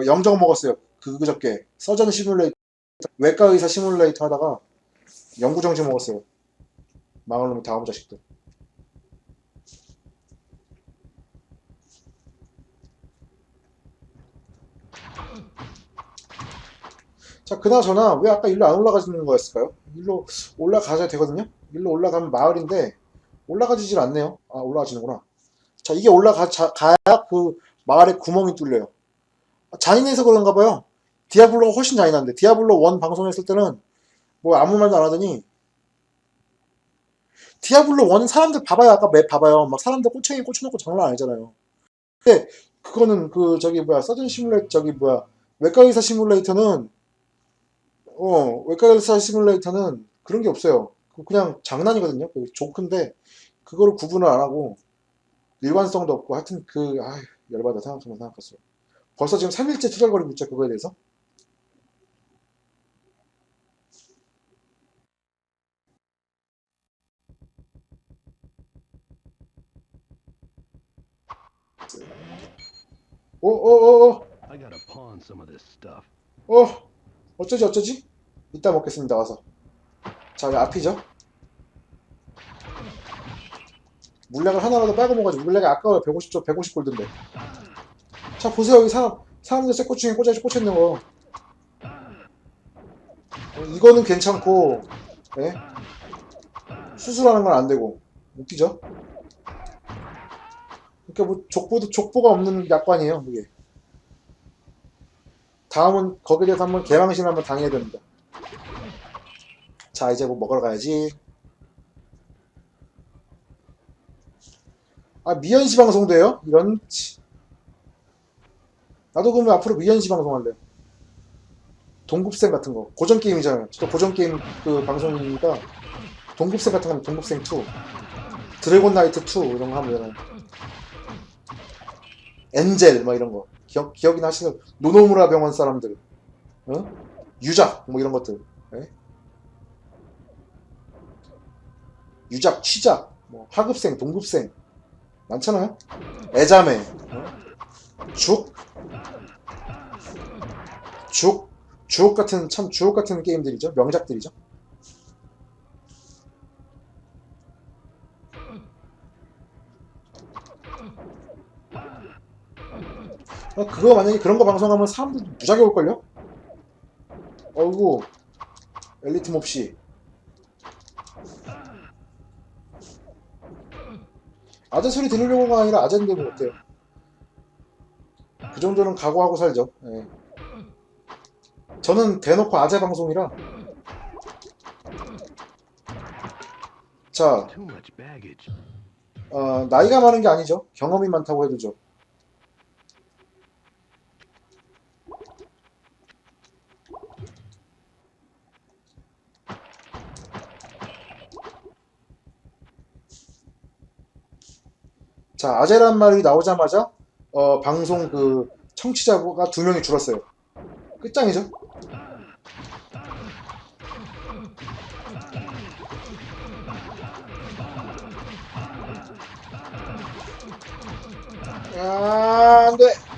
그 영정 먹었어요. 그 그저께 서전 시뮬레이터 외과 의사 시뮬레이터 하다가 영구 정지 먹었어요. 망할 놈의 다음 자식들. 자, 그나저나 왜 아까 일로 안 올라가지는 거였을까요? 일로 올라가야 되거든요? 일로 올라가면 마을인데 올라가지질 않네요. 아, 올라가지는구나. 자, 이게 올라가, 자, 가야 그 마을에 구멍이 뚫려요. 아, 잔인해서 그런가 봐요. 디아블로가 훨씬 잔인한데, 디아블로 1 방송했을 때는 뭐 아무 말도 안 하더니, 디아블로 1은 사람들 봐봐요. 아까 맵 봐봐요. 막 사람들 꼬챙이 꽂혀놓고 장난 아니잖아요. 근데 그거는 그 저기 뭐야, 서전 시뮬레이터, 저기 뭐야, 외과 의사 시뮬레이터는 어, 외과 의사 시뮬레이터는 그런 게 없어요. 그 그냥 장난이거든요. 그 조크인데 그거를 구분을 안 하고 일관성도 없고 하여튼 그 아, 열받아 생각하면 생각했어요. 벌써 지금 3일째 투덜거리고 있죠 그거에 대해서. 오오오오 of this stuff. 어 어쩌지 어쩌지? 이따 먹겠습니다 와서. 자 여기 앞이죠. 물약을 하나라도 빨고 먹어야지. 물약이 아까워 150조 150 골드인데. 자 보세요 여기 사람 사람들 쇠꼬충에 꽂아 꽂혀 있는 거. 어, 이거는 괜찮고, 예? 수술하는 건 안 되고 웃기죠? 그러니까 뭐 족보도 족보가 없는 약관이에요 이게. 다음은 거기에 대해서 한번 개망신 한번 당해야 됩니다. 자 이제 뭐 먹으러 가야지. 아 미연시 방송도 해요? 이런 치. 나도 그러면 앞으로 미연시 방송 할래요. 동급생 같은 거 고전 게임이잖아요. 저도 고전 게임 그 방송이니까 동급생 같은 거면 동급생 2, 드래곤 나이트 2 이런 거 하면 되잖아요. 엔젤 뭐 이런 거 기억 기억이나 하시는 노노무라 병원 사람들, 어? 유작 뭐 이런 것들, 예? 유작, 취작, 뭐 하급생, 동급생 많잖아요. 애자매, 어? 죽, 죽, 주옥 같은 참 주옥 같은 게임들이죠. 명작들이죠. 어, 그거 만약에 그런 거 방송하면 사람들 무지하게 올걸요? 어이구 엘리트 몹시 아재 소리 들으려고가 아니라 아재인데 뭐 어때요? 그 정도는 각오하고 살죠. 예. 저는 대놓고 아재 방송이라 자. 어, 나이가 많은 게 아니죠. 경험이 많다고 해도죠. 자, 아재란 말이 나오자마자 어, 방송 그 청취자가 두 명이 줄었어요. 끝장이죠? 돼.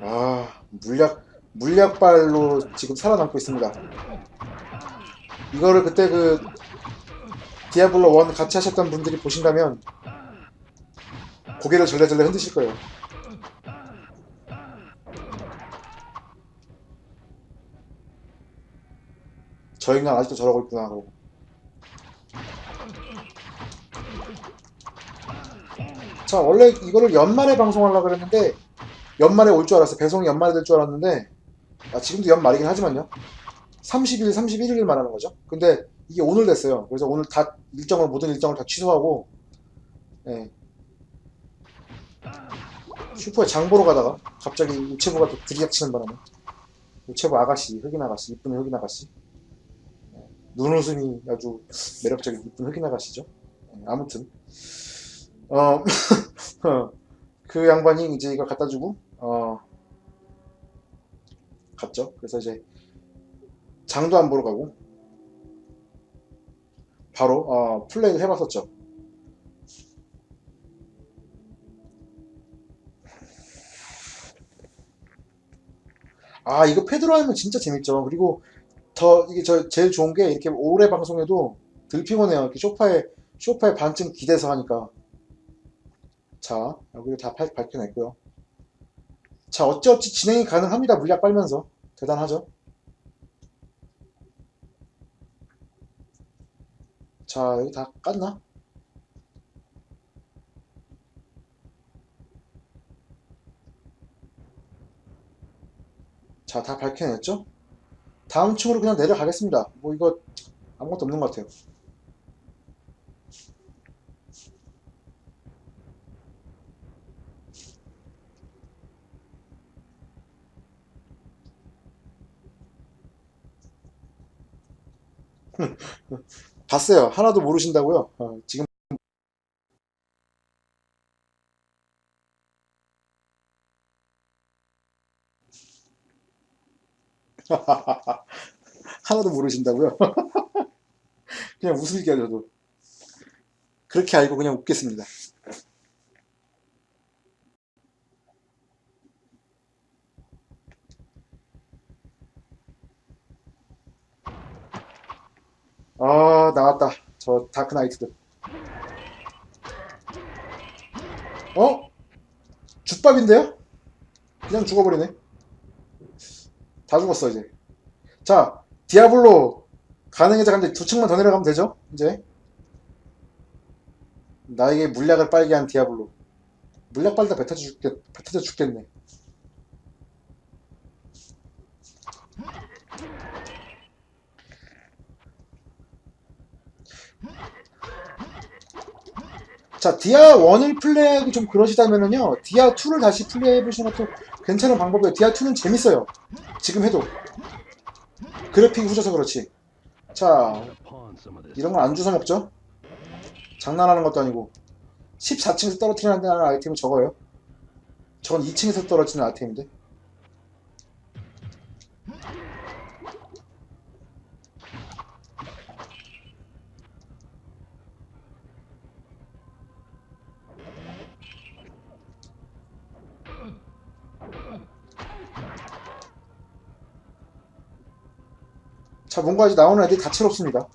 아, 물약, 물약발로 지금 살아남고 있습니다. 이거를 그때 그, 디아블로 1 같이 하셨던 분들이 보신다면, 고개를 절레절레 흔드실 거예요. 저 인간 아직도 저러고 있구나, 그러고. 자, 원래 이거를 연말에 방송하려고 그랬는데, 연말에 올 줄 알았어요. 배송이 연말에 될 줄 알았는데, 아, 지금도 연말이긴 하지만요. 30일, 31일 말하는 거죠. 근데 이게 오늘 됐어요. 그래서 오늘 다 일정을, 모든 일정을 다 취소하고, 예. 슈퍼에 장 보러 가다가 갑자기 우체부가 또 들이닥치는 바람에 우체부 아가씨, 흑인 아가씨, 이쁜 흑인 아가씨. 눈웃음이 아주 매력적인 이쁜 흑인 아가씨죠. 네, 아무튼 어, 어, 그 양반이 이제 이걸 갖다 주고 어, 갔죠. 그래서 이제 장도 안 보러 가고 바로 어, 플레이를 해봤었죠. 아 이거 패드로 하면 진짜 재밌죠. 그리고 더 이게 저 제일 좋은 게 이렇게 오래 방송해도 덜 피곤해요. 이렇게 소파에 소파에 반쯤 기대서 하니까. 자 여기도 다 발- 밝혀냈고요. 자 어찌어찌 진행이 가능합니다. 물약 빨면서 대단하죠. 자 여기 다 깠나? 자 다 밝혀냈죠? 다음 층으로 그냥 내려가겠습니다. 뭐 이거 아무것도 없는 것 같아요. 봤어요. 하나도 모르신다고요? 어, 지금 하나도 모르신다고요? 그냥 웃을게요, 저도. 그렇게 알고 그냥 웃겠습니다. 아, 나왔다. 저 다크나이트들. 어? 죽밥인데요? 그냥 죽어버리네. 다 죽었어, 이제. 자, 디아블로 가능해자 근데 두 층만 더 내려가면 되죠? 이제 나에게 물약을 빨게 한 디아블로 물약 빨다 뱉어져 죽겠, 뱉어져 죽겠네 자, 디아 1을 플레이하기 좀 그러시다면은요, 디아 2를 다시 플레이해보시는 것도 괜찮은 방법이에요. 디아 2는 재밌어요. 지금 해도. 그래픽이 후져서 그렇지. 자. 이런 건 안 주워 먹죠? 장난하는 것도 아니고 14층에서 떨어뜨리는 아이템이 저거예요. 저건 2층에서 떨어지는 아이템인데. 자, 뭔가 이제 나오는 애들이 다채롭습니다.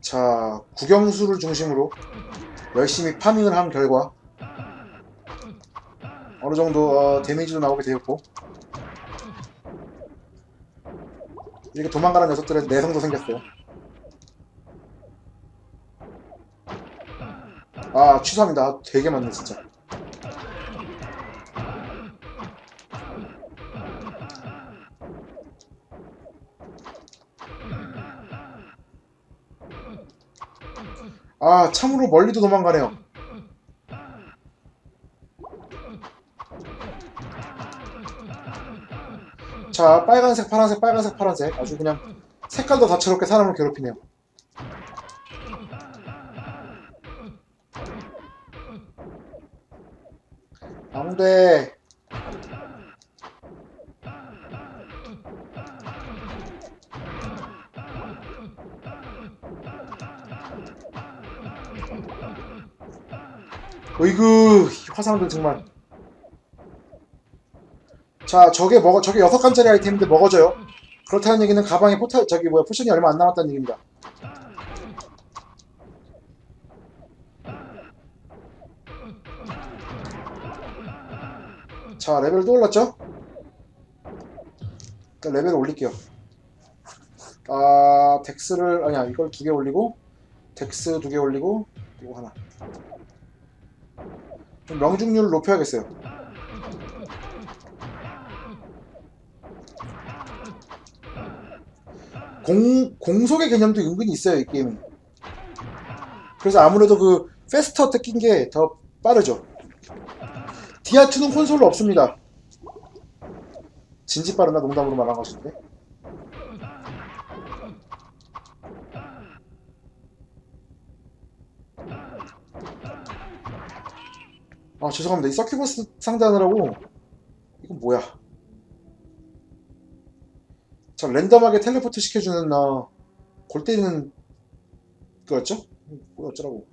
자, 국영수를 중심으로 열심히 파밍을 한 결과 어느 정도 어, 데미지도 나오게 되었고 이렇게 도망가는 녀석들의 내성도 생겼어요. 아, 취소합니다. 아, 되게 많네, 진짜. 아, 참으로 멀리도 도망가네요. 자, 빨간색, 파란색, 빨간색, 파란색. 아주 그냥 색깔도 다채롭게 사람을 괴롭히네요. 돼. 어이구, 이 화상들 정말. 자, 저게 먹어, 저게 여섯 칸짜리 아이템인데 먹어져요. 그렇다는 얘기는 가방에 포탈, 저기 뭐야, 포션이 얼마 안 남았다는 얘기입니다. 자, 레벨도 올랐죠? 일단 레벨을 올릴게요. 아, 덱스를, 아니야, 이걸 두 개 올리고, 덱스 두 개 올리고, 그리고 하나. 좀 명중률을 높여야겠어요. 공, 공속의 개념도 은근히 있어요, 이 게임은. 그래서 아무래도 그, 페스트 어택 낀게 더 빠르죠. 디아2는 콘솔로 없습니다. 진지 빠르나 농담으로 말한 것인데. 아 죄송합니다. 이 서큐버스 상대하느라고 이거 뭐야? 자 랜덤하게 텔레포트 시켜주는 어, 골 때리는 그거였죠? 뭐 어쩌라고.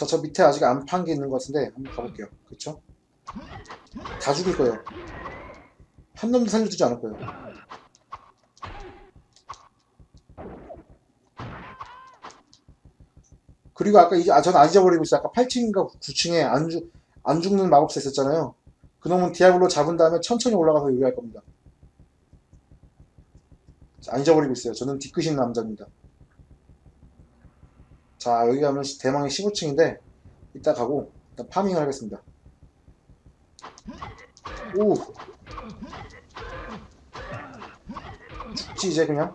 자, 저 밑에 아직 안 판 게 있는 것 같은데 한번 가볼게요. 그쵸? 다 죽일 거예요. 한 놈도 살려두지 않을 거예요. 그리고 아까 이제 아, 저는 안 잊어버리고 있어요. 아까 8층인가 9층에 안, 죽, 안 죽는 마법사 있었잖아요. 그놈은 디아블로 잡은 다음에 천천히 올라가서 요리할 겁니다. 자, 안 잊어버리고 있어요. 저는 뒤끝인 남자입니다. 자, 여기 가면 대망의 15층인데 이따 가고 일단 파밍을 하겠습니다. 오! 죽지 이제 그냥?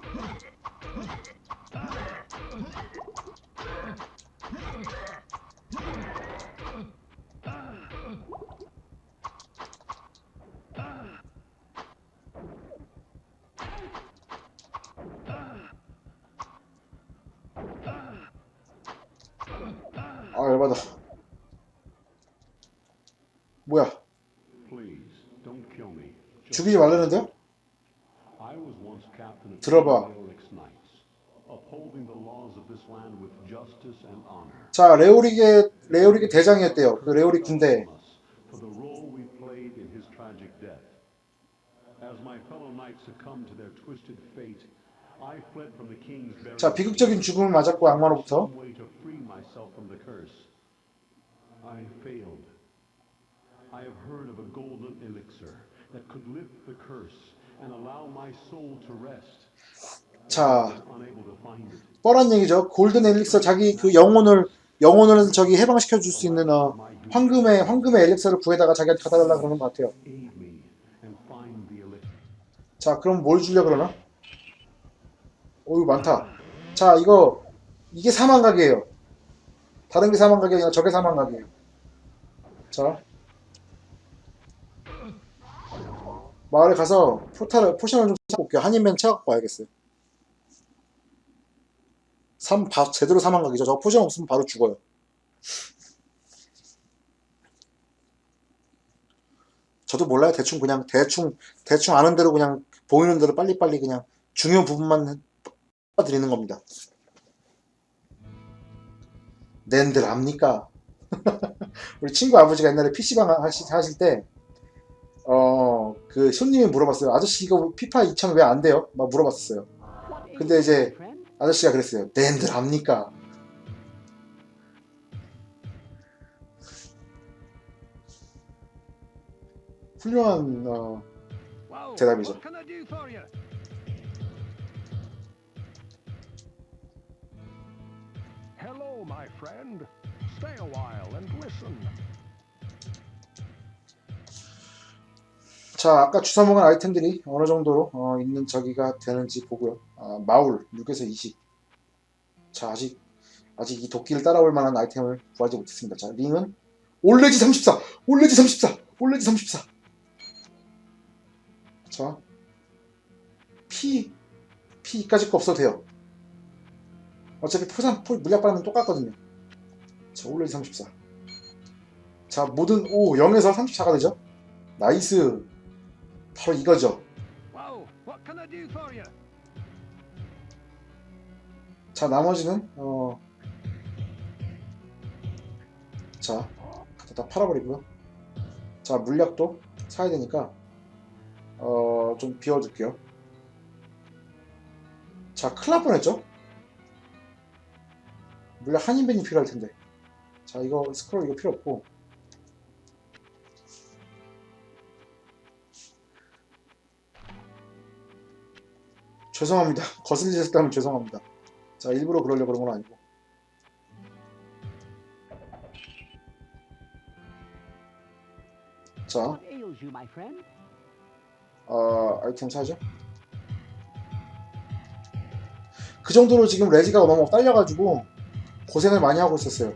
아 열받아 뭐야. 죽이지 말라는데요? 들어봐. 자 레오릭의 레오릭의 대장이었대요 그 레오릭 군대 자 비극적인 죽음을 맞았고 악마로부터 I failed. I have heard of a golden elixir that could lift the curse and allow my soul to rest. 자. 뻔한 얘기죠 골든 엘릭서 자기 그 영혼을 영혼을 저기 해방시켜 줄 수 있는 어, 황금의 황금의 엘릭서를 구해다가 자기한테 갖다 달라 그러는 것 같아요. 자 그럼 뭘 주려 그러나? 오 이거 많다 자 이거 이게 사망각이에요 다른 게 사망각이 아니라 저게 사망각이에요 자. 마을에 가서 포탈을 포션을 좀 사고 올게요. 한인맨 채갖고 와야겠어요. 삼, 바, 제대로 사망각이죠. 저 포션 없으면 바로 죽어요. 저도 몰라요. 대충 그냥 대충 대충 아는 대로 그냥 보이는 대로 빨리빨리 그냥 중요 부분만 드리는 겁니다. 낸들 압니까? 우리 친구 아버지가 옛날에 PC방 하실, 하실 때, 어, 그 손님이 물어봤어요. 아저씨 이거 피파 2000 왜 안 돼요? 막 물어봤었어요. 근데 이제 아저씨가 그랬어요. 낸들 압니까? 훌륭한 어, 대답이죠. Hello, my friend. Stay a while and listen. 자, 아까 주워 먹은 아이템들이 어느 정도로 어, 있는 저기가 되는지 보고요. 아, 마울 6에서 20. 자, 아직 아직 이 도끼를 따라올 만한 아이템을 구하지 못했습니다. 자, 링은 올레지 34, 올레지 34, 올레지 34. 자, 피 피까지 거 없어도 돼요. 어차피 포산 포, 물약 받으면 똑같거든요. 자, 올레지 34. 자, 모든 오 0에서 34가 되죠. 나이스. 바로 이거죠. 자 나머지는 어. 자 갖다 다 팔아버리고요. 자 물약도 사야 되니까 어 좀 비워둘게요. 자 큰일 날 뻔했죠. 물약 한인벤이 필요할 텐데. 자 이거 스크롤 이거 필요 없고. 죄송합니다. 거슬리셨다면 죄송합니다. 자, 일부러 그러려고 그런 건 아니고. 자? 어, 아이템 사죠. 그 정도로 지금 레지가 너무 딸려가지고 고생을 많이 하고 있었어요.